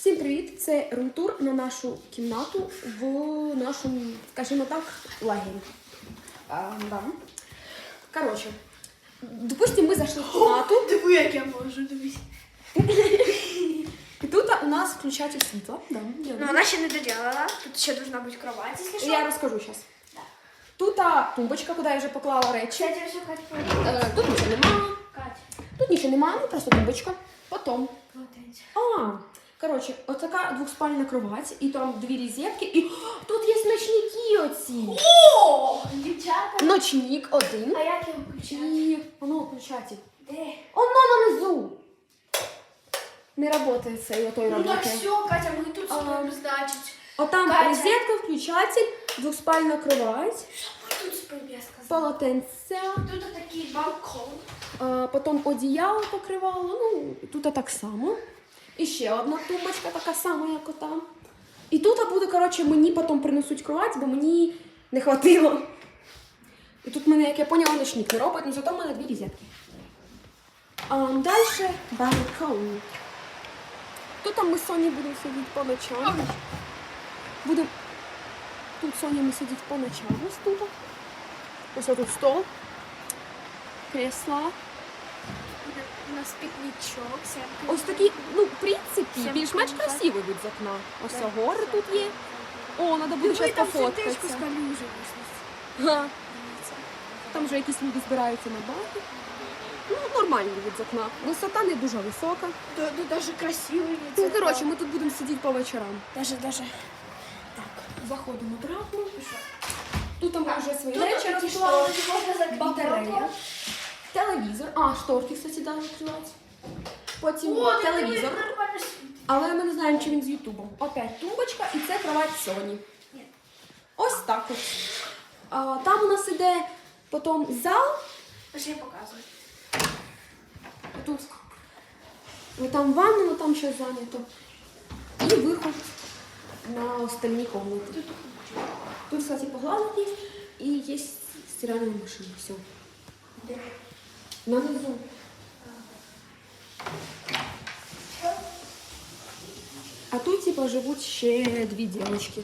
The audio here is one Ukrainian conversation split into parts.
Всім привіт! Це румтур на нашу кімнату в нашому, скажімо так, лагері. А, да. Коротше, допустимо, ми зайшли в кімнату, Диви, як я можу, дивись. і тут у нас включатель світла. Да, я, Ну, вона ще не доділила. Тут ще должна бути кровать, якщо що. я розкажу зараз. Тут а, тумбочка, куди я вже поклала речі. Кстати, все, Катя, Е, тут нічого немає. Тут нічого немає, ну просто тумбочка. Потім. А, коротше, отака двохспальна кровать, і там дві розетки, і О, тут є ночники оці. О, дівчата. Ночник один. А як його включати? І воно включатель. Де? Оно нанизу. Не працює цей отой Ну так роботи. все, Катя, ми тут А. спимо, значить. Отам Катя. розетка, включатель, двохспальна кровать, Ми тут спимо, я сказала. полотенце, Тут такий балкон. а, потім одіяло покривало, ну, тут так само. І ще одна тумбочка така сама, як отам. І тут буде, коротше, мені потім принесуть кровать, бо мені не хватило. І тут мене, як я поняла, ночник не робить, але зато в мене дві розетки. А, далі балкон. Тут там ми з Соні будемо сидіти по ночам. Будемо тут з Соні ми сидіти по ночам ось тут. Ось тут стол, кресла. У нас пікнічок. Ось такі, ну, в принципі, більш-менш красивий вид з окна. Ось Да. гори тут є. О, треба буде Диви, щось там сердечко з пофоткатися. калюжі Га. Там вже якісь люди збираються на баги. Ну, нормальний від з окна. Висота не дуже висока. Тут даже красивий. Ну, коротше, ми тут будемо сидіти по вечорам. Даже, даже. Так, заходимо обратно. Тут там вже свої Тут речі розклали. можна закрити Батарея. Телевізор. А, шторки, кстати, да, відкриваються. Потім О, телевізор. Але ми не знаємо, чи він з Ютубом. Опять тумбочка і це кровать. Ні. Ось так от. А, там у нас іде потім зал. Ось я показую. Тут. Ну, там ванна, ну там щось зайнято. І виход на остальні комнати. Тут, кстати, погладок і є стиральна машина. Все. Нанизу. А тут, типа, живуть ще дві дівчатки.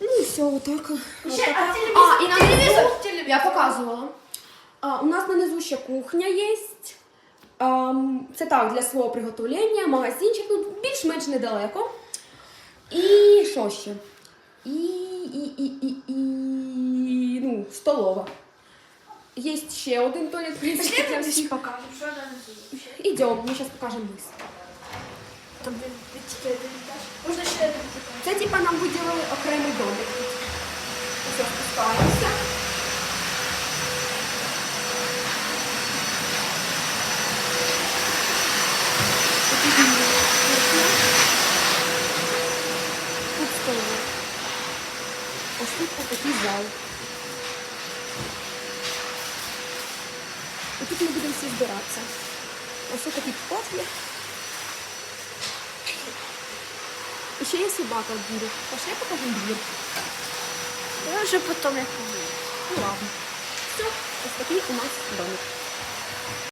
Ну і все, отак. Ще, а? А, і на низу, я показувала. А, у нас на низу ще кухня є. Ам, це так, для свого приготовлення, магазинчик, ну, більш-менш недалеко. І що ще? І, і, і, і, і, ну, столова. Є ще один туалет, в принципі, для всіх. покажу, що там вообще. Ідемо, ми зараз покажемо низ. Там де де тільки один етаж. Можна ще один. Це типа нам виділили окремий домик. Ось спускаємося. Тут. Тут. Ось тут такий зал. І тут ми будемо всі збиратися. Ось вход є. І ще є собака в двірі. Пошли покажу двір. Я вже потім як. Ну ладно. Все, ось такий у нас домик.